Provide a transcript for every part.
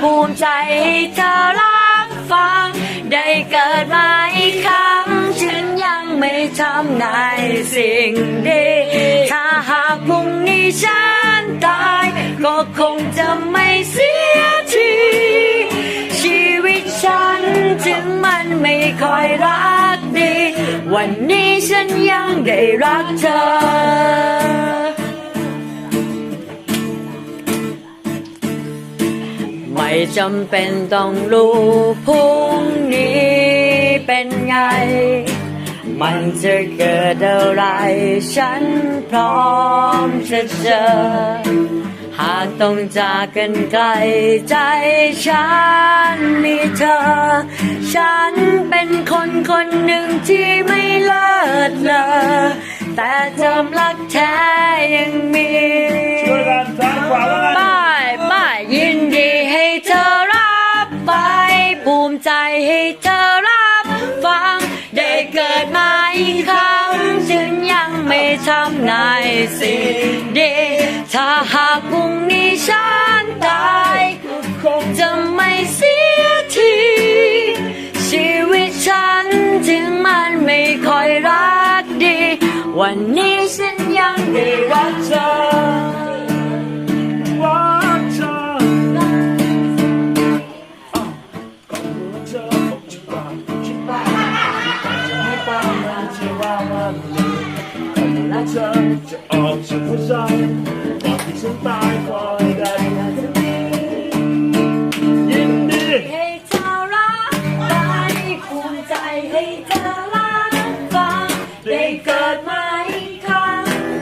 ภูมิใจเธอรับฟัง ได้เกิดมาอีกครั้งฉันยังไม่ทำในสิ่งดีถ้าหากพรุ่งนี้ฉันตาย ก็คงจะไม่เสียทีชีวิตฉันถึงมันไม่ค่อยรักดี วันนี้ฉันยังได้รักเธอ จำเป็นต้องรู้พรุ่งนี้เป็นไง มันจะเกิดอะไร ฉันพร้อมจะเจอ หากต้องจากกันไกลใจฉันมีเธอ ฉันเป็นคนคนหนึ่งที่ไม่เลิศเลอแต่จำรักแท้ยังมีช่วยกันซ้ายขวาว่า เธอรับฟัง ได้เกิดมาอีกครั้งฉันยังไม่ทำในสิ่งดีถ้าหากพรุ่งนี้ฉันตายก็คงจะไม่เสียทีชีวิตฉันถึงมันไม่ค่อยรักดี วันนี้ฉันยังได้รักเธอ นะเธอจะออกจากหัวใจก่อนที่ฉันตายคอยได้ยินดีให้เธอรักได้ภูมิใจให้เธอรักฟังได้เกิดมาอีคะ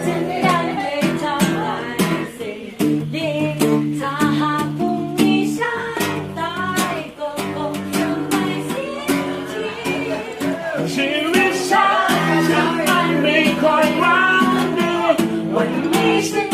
จึได้ไม่ทำลายสิ่งดีถ้าหากพรุ่นี้ฉันตายก็คงไม่เสียที Makes me